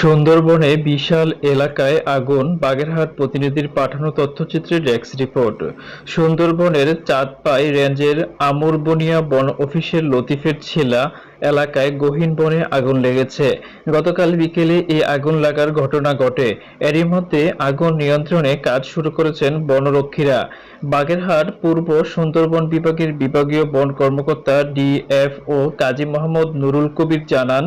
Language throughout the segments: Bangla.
সুন্দরবনে বিশাল এলাকায় আগুন, বাগেরহাট প্রতিনিধির পাঠানো তথ্যচিত্রে ডেস্ক রিপোর্ট। সুন্দরবনের চাঁদপাই রেঞ্জের আমুরবনিয়া বন অফিসের লতিফের ছিলা এলাকায় গহীন বনে আগুন লেগেছে। গতকাল বিকেলে এই আগুন লাগার ঘটনা ঘটে। এরই মধ্যে আগুন নিয়ন্ত্রণে কাজ শুরু করেছেন বনরক্ষীরা। বাগেরহাট পূর্ব সুন্দরবন বিভাগের বিভাগীয় বন কর্মকর্তা ডিএফও কাজী মোহাম্মদ নুরুল কবির জানান,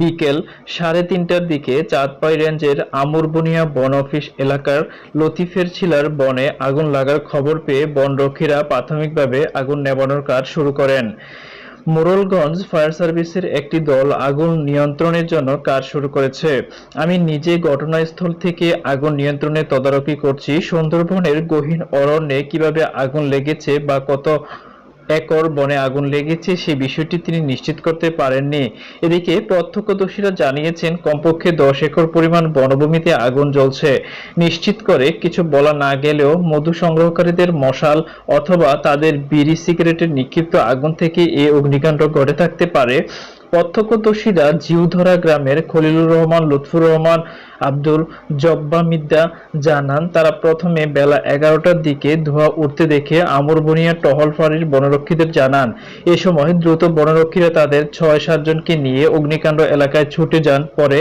বিকেল সাড়ে তিনটার দিকে চাঁদপাই রেঞ্জের আমরবনিয়া বন অফিস এলাকার লতিফের ছিলার বনে আগুন লাগার খবর পেয়ে বনরক্ষীরা প্রাথমিকভাবে আগুন নেভানোর কাজ শুরু করেন। মোড়লগঞ্জ ফায়ার সার্ভিসের একটি দল আগুন নিয়ন্ত্রণের জন্য কাজ শুরু করেছে। আমি নিজে ঘটনাস্থল থেকে আগুন নিয়ন্ত্রণে তদারকি করছি। সুন্দরবনের গহীন অরণ্যে কীভাবে আগুন লেগেছে বা কত একর বনে আগুন লেগেছে, সে বিষয়টি তিনি নিশ্চিত করতে পারেননি। এদিকে প্রত্যক্ষদর্শীরা জানিয়েছেন, কমপক্ষে দশ একর পরিমাণ বনভূমিতে আগুন জ্বলছে। নিশ্চিত করে কিছু বলা না গেলেও মধু সংগ্রহকারীদের মশাল অথবা তাদের বিড়ি সিগারেটের নিক্ষিপ্ত আগুন থেকে এ অগ্নিকাণ্ড ঘটে থাকতে পারে। প্রত্যক্ষদর্শীরা জিউধরা গ্রামের খলিলুর রহমান, লুৎফুর রহমান, আব্দুল জব্বা মিদ্দা জানান, তারা প্রথমে বেলা এগারোটার দিকে ধোঁয়া উঠতে দেখে আমরবনিয়া টহল ফাঁড়ির বনরক্ষীদের জানান। এ সময় দ্রুত বনরক্ষীরা তাদের ছয় সাতজনকে নিয়ে অগ্নিকাণ্ড এলাকায় ছুটে যান। পরে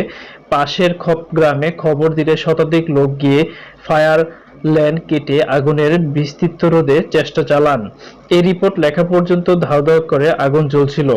পাশের খপ গ্রামে খবর দিলে শতাধিক লোক গিয়ে ফায়ার ল্যান্ড কেটে আগুনের বিস্তৃত রোধে চেষ্টা চালান। এই রিপোর্ট লেখা পর্যন্ত ধাও ধাও করে আগুন জ্বলছিল।